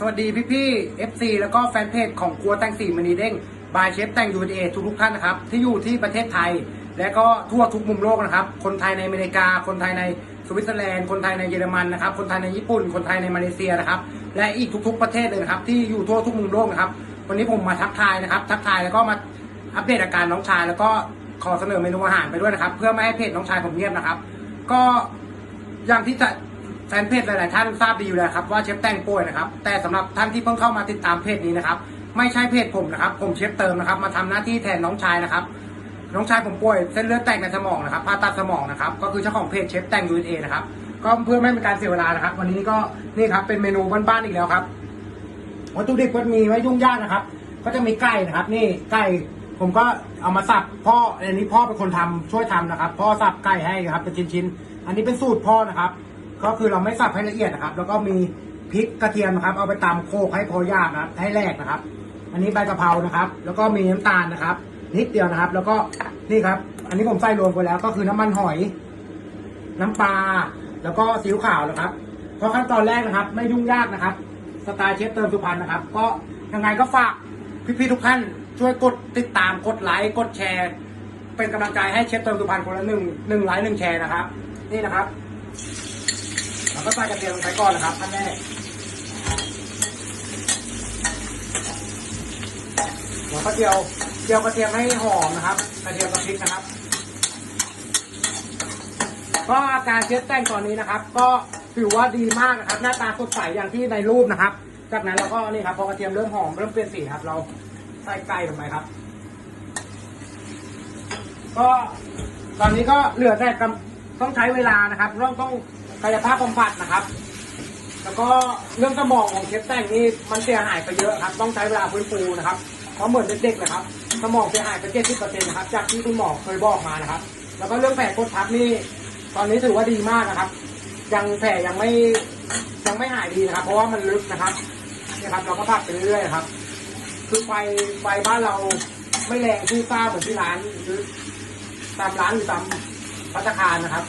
สวัสดีพี่ๆ FC แล้วก็แฟนเพจของครัวแตงสีมณีเด้งบายเชฟแตงยูเอทุกทุกท่านนะครับ ที่อยู่ที่ประเทศไทย และก็ทั่วทุกมุมโลกนะครับ คนไทยในอเมริกา คนไทยในสวิตเซอร์แลนด์คนไทยในเยอรมันนะครับ คนไทยในญี่ปุ่น คนไทยในมาเลเซียนะครับ และอีกทุก ๆ ประเทศเลยนะครับ ที่อยู่ทั่วทุกมุมโลกนะครับ วันนี้ผมมาทักทายนะครับ ทักทายแล้วก็มาอัปเดตอาการน้องชาย แล้วก็ขอเสนอเมนูอาหารไปด้วยนะครับ เพื่อไม่ให้เพจน้องชายผมเงียบนะครับ ก็อย่างที่จะ แฟนเพจหลาย ๆ ท่านทราบดีอยู่แล้วครับว่าเชฟแตงป่วยนะครับ แต่สำหรับท่านที่เพิ่งเข้ามาติดตามเพจนี้นะครับ ไม่ใช่เพจผมนะครับ ผมเชฟเติมนะครับ มาทำหน้าที่แทนน้องชายนะครับ น้องชายผมป่วยเส้นเลือดแตกในสมองนะครับผ่าตัดสมองนะครับ ก็คือเจ้าของเพจเชฟแตงยูเอนะครับ ก็เพื่อไม่เป็นการเสียเวลานะครับ วันนี้ก็นี่ครับเป็นเมนูบ้าน ๆ อีกแล้วครับ วัตถุดิบก็มีไว้ยุ่งยากนะครับ ก็จะมีไก่นะครับ นี่ไก่ผมก็เอามาสับพ่ออันนี้พ่อเป็นคนทำช่วยทำนะครับ พ่อสับไก่ให้ครับเป็นชิ้น ๆ อันนี้เป็นสูตรพ่อนะครับ ก็คือเราไม่สับให้ละเอียดนะครับ แล้วก็มีพริกกระเทียมนะครับ เอาไปตำโคกให้พอยาบนะครับ ให้แหลกนะครับ อันนี้ใบกะเพรานะครับ แล้วก็มีน้ำตาลนะครับ นิดเดียวนะครับ แล้วก็นี่ครับ อันนี้ผมใส่รวมไปแล้วก็คือน้ำมันหอย น้ำปลาแล้วก็ซีอิ๊วขาวนะครับ เพราะขั้นตอนแรกนะครับ ไม่ยุ่งยากนะครับ สไตล์เชฟเติมสุพรรณนะครับ ก็ยังไงก็ฝากพี่ๆทุกท่านช่วยกดติดตามกดไลค์กดแชร์ เป็นกำลังใจให้เชฟเติมสุพรรณคนละหนึ่งหนึ่งไลค์หนึ่งแชร์นะครับ นี่นะครับ เราก็ใส่กระเทียมลงไปก่อนนะครับท่านแรกแล้วก็เจียวเจียวกระเทียมให้หอมนะครับ กระเทียมกับพริกนะครับ ก็อาการเชฟแต่งตอนนี้นะครับ ก็ถือว่าดีมากนะครับ หน้าตาสดใสอย่างที่ในรูปนะครับ จากนั้นเราก็นี่ครับพอกระเทียมเริ่มหอมเริ่มเปลี่ยนสีครับ เราใส่ไก่ลงไปครับ ก็ตอนนี้ก็เหลือแต่กำต้องใช้เวลานะครับต้องต้อง กายภาพบำบัดนะครับ แล้วก็เรื่องสมองของเชฟแต่งนี่มันเสียหายไปเยอะครับ ต้องใช้เวลาฟื้นฟูนะครับเพราะเหมือนเด็กๆนะครับ สมองเสียหายไปเจ็ดสิบเปอร์เซ็นต์นะครับ จากที่คุณหมอเคยบอกมานะครับ แล้วก็เรื่องแผลกดทับนี่ ตอนนี้ถือว่าดีมากนะครับ ยังแผลยังไม่ยังไม่หายดีนะครับ เพราะว่ามันลึกนะครับนี่ครับ เราก็ผัดไปเรื่อยๆครับ คือไฟไฟบ้านเราไม่แรงที่ฟ้าเหมือนที่ร้านหรือตามร้านหรือตามพัตคารนะครับ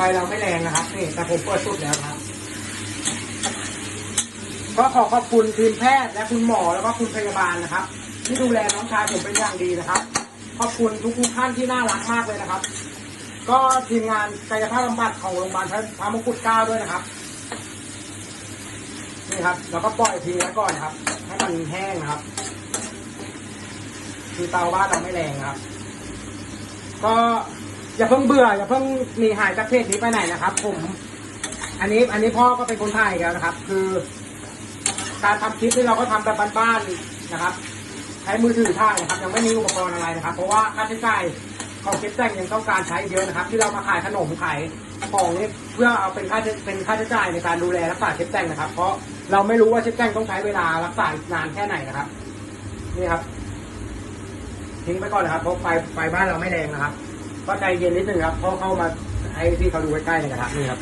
ไฟเราไม่แรงนะครับนี่แต่ผมเปิดสุดแล้วครับ ก็ขอขอบคุณทีมแพทย์และคุณหมอแล้วก็คุณพยาบาลนะครับ ที่ดูแลน้องชายผมเป็นอย่างดีนะครับ ขอบคุณทุกๆท่านที่น่ารักมากเลยนะครับ ก็ทีมงานกายภาพบำบัดของโรงพยาบาลพระมงกุฎเกล้าด้วยนะครับนี่ครับแล้วก็ปล่อยทีไว้ก่อนครับ ให้มันแห้งครับ คือเตาบ้านเราไม่แรงครับ ก็ อย่าเพิ่งเบื่ออย่าเพิ่งหนีหายจากเพจนี้ไปไหนนะครับ ผม อันนี้อันนี้พ่อก็เป็นคนถ่ายกแล้วนะครับ คือ การทำคลิปที่เราก็ทำแบบบ้านๆนะครับ ใช้มือถือถ่ายนะครับ ยังไม่มีอุปกรณ์อะไรนะครับ เพราะว่าค่าใช้จ่ายของคลิปแต่งยังต้องการใช้เยอะนะครับ ที่เรามาขายขนมขายของนี่เพื่อเอาเป็นค่าเป็นค่าใช้จ่ายในการดูแลรักษาเชฟแต่งนะครับ เพราะเราไม่รู้ว่าเชฟแต่งต้องใช้เวลารักษานานแค่ไหนนะครับ นี่ครับทิ้งไปก่อนนะครับเพราะไฟไฟบ้านเราไม่แรงนะครับ ก็ใจเย็นนิดนึงครับเพราะเข้ามาให้ที่เขาดูใกล้ๆในกระทะนี่ครับ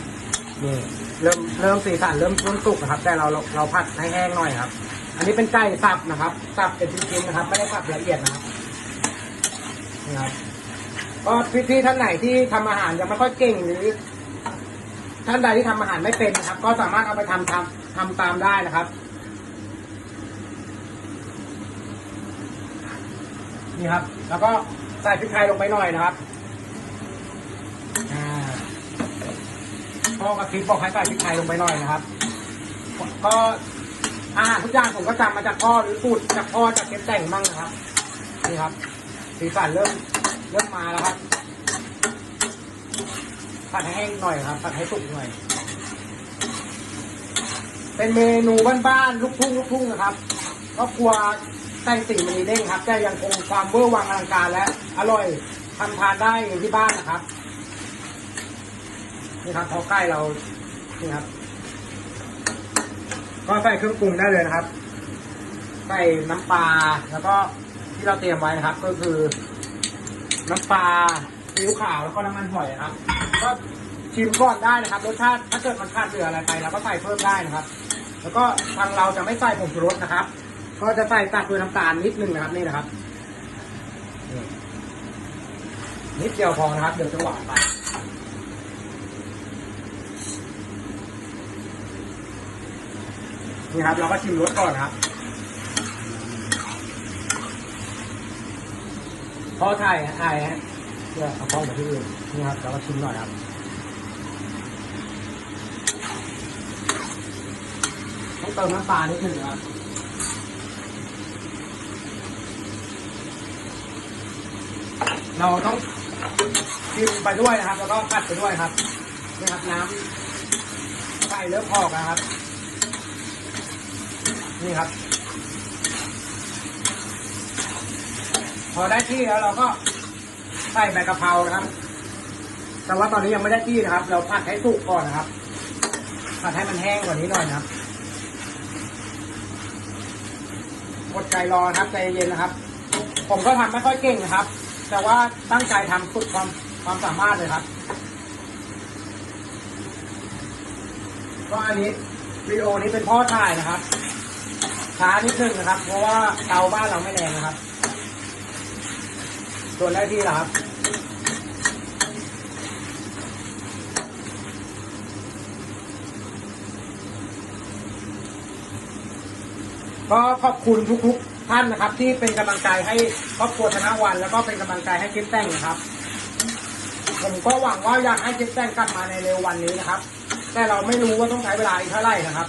นี่เริ่มเริ่มสีสันเริ่มเริ่มสุกนะครับ แต่เราเราเราผัดให้แห้งหน่อยครับ อันนี้เป็นไก่สับนะครับ สับเป็นชิ้นๆนะครับ ไม่ได้สับละเอียดนะครับนี่ครับก็พี่ๆท่านไหนที่ทำอาหารยังไม่ค่อยเก่งหรือ ท่านใดที่ทำอาหารไม่เป็นนะครับ ก็สามารถเอาไปทำทำทำตามได้นะครับนี่ครับ แล้วก็ใส่พริกไทยลงไปหน่อยนะครับ อ่า พ่อกับคลิปบอกให้ใส่พริกไทยลงไปหน่อยนะครับ ก็อาหารทุกอย่างผมก็จำมาจากพ่อหรือสูตรจากพ่อจากเชฟแต่งมั่งนะครับ นี่ครับ สีสันเริ่มเริ่มมาแล้วครับผัดให้แห้งหน่อยครับผัดให้สุกหน่อย เป็นเมนูบ้านๆลูกทุ่งลูกทุ่งนะครับครอบครัวแต่งสีมณีเด้งครับแต่ยังคงความเวอร์วังอลังการและอร่อยทำทานได้ที่บ้านนะครับ นี่ครับพอใกล้เรานี่ครับ ก็ใส่เครื่องปรุงได้เลยนะครับ ใส่น้ำปลาแล้วก็ที่เราเตรียมไว้นะครับ ก็คือ น้ำปลาซีอิ๊วขาวแล้วก็น้ำมันหอยนะครับ ก็ชิมก่อนได้นะครับรสชาติถ้าเกิดมันขาดเหลืออะไรไปเราก็ใส่เพิ่มได้นะครับ แล้วก็ทางเราจะไม่ใส่ผงชูรสนะครับ ก็จะใส่ตัดด้วยน้ำตาลนิดนึงนะครับนี่นะครับนิดเดียวพอนะครับเดี๋ยวจะหวานไป นี่ครับ เราก็ชิมรสก่อนครับ พอถ่ายถ่ายฮะเพื่อเอาเข้ามาที่อื่นนี่ครับ เราก็ชิมหน่อยครับต้องเติมน้ำปลานิดหนึ่งครับเราต้องชิมไปด้วยนะครับ แล้วก็กัดไปด้วยครับนี่ครับน้ำไก่เริ่มออกนะครับ นี่ครับ พอได้ที่แล้วเราก็ใส่ใบกะเพรานะครับ แต่ว่าตอนนี้ยังไม่ได้ที่นะครับ เราผัดให้สุกก่อนนะครับผัดให้มันแห้งกว่านี้หน่อยนะครับอดใจรอนะครับใจเย็นนะครับ ผมก็ทำไม่ค่อยเก่งนะครับ แต่ว่าตั้งใจทำสุดความความสามารถเลยครับก็อันนี้วิดีโอนี้เป็นพ่อถ่ายนะครับ ช้านิดนึงนะครับ เพราะว่าเตาบ้านเราไม่แรงนะครับ ส่วนได้ที่ครับก็ขอบคุณทุกๆท่านนะครับ ที่เป็นกำลังใจให้ครอบครัวธนวัน แล้วก็เป็นกำลังใจให้เจ๊แต่งนะครับ ผมก็หวังว่าอยากให้เจ๊แต่งกลับมาในเร็ววันนี้นะครับ แต่เราไม่รู้ว่าต้องใช้เวลาอีกเท่าไหร่นะครับ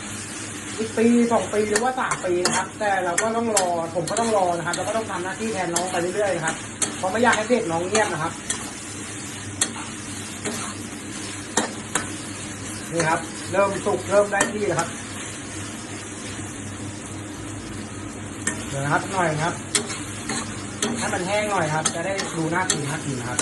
อีกปีสองปีหรือว่าสามปีนะครับ แต่เราก็ต้องรอผมก็ต้องรอนะครับเราก็ต้องทำหน้าที่แทนน้องไปเรื่อยๆนะครับเพราะไม่อยากให้เพจน้องเงียบนะครับนี่ครับ เริ่มสุกเริ่มได้ที่แล้วครับเดี๋ยวนะครับหน่อยครับ ให้มันแห้งหน่อยครับ จะได้ดูน่ากินน่ากินนะครับ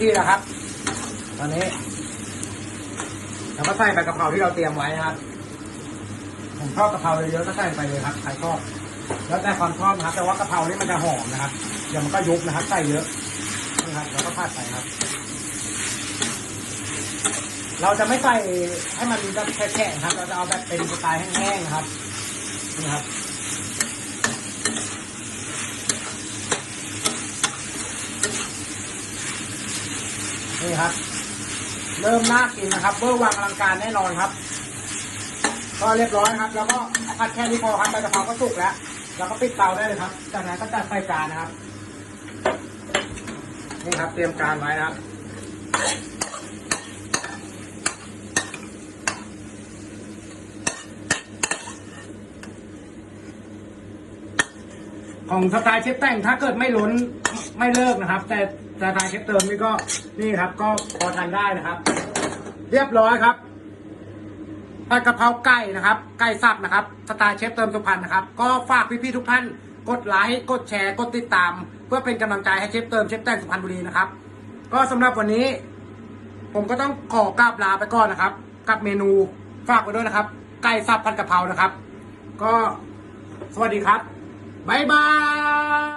ที่แล้วครับ ตอนนี้เราก็ใส่ใบกะเพราที่เราเตรียมไว้นะครับ ผมชอบกะเพราเยอะๆก็ใส่ไปเลยครับใครชอบแล้วแต่ความชอบนะครับ แต่ว่ากะเพรานี่มันจะหอมนะครับ เดี๋ยวมันก็ยุบนะครับ ใส่เยอะนะครับแล้วก็ผัดไปครับ เราจะไม่ใส่ให้มันแบบแฉะๆครับ เราจะเอาแบบเป็นสไตล์แห้งๆนะครับนี่ครับ นี่ครับ เริ่มน่ากินนะครับเบอร์วางอลังการแน่นอนครับ ก็เรียบร้อยครับ แล้วก็ผัดแค่นี้พอครับใบกะเพราก็สุกแล้ว แล้วก็ปิดเตาได้เลยครับ จากนั้นก็จัดใส่จานนะครับ นี่ครับเตรียมการไว้นะครับของสไตล์เชฟแต่งถ้าเกิดไม่ล้นไม่เลิกนะครับ แต่ สไตล์เชฟเติมนี่ก็นี่ครับ ก็พอทานได้นะครับ เรียบร้อยครับผัดกะเพราไก่นะครับ ไก่สับนะครับ สไตล์เชฟเติมสุพรรณนะครับ ก็ฝากพี่ๆทุกท่าน กดไลค์กดแชร์กดติดตาม เพื่อเป็นกำลังใจให้เชฟเติมเชฟแต่งสุพรรณบุรีนะครับ ก็สำหรับวันนี้ ผมก็ต้องขอกราบลาไปก่อนนะครับ กับเมนูฝากไว้ด้วยนะครับ ไก่สับผัดกะเพรานะครับ ก็สวัสดีครับบ๊ายบาย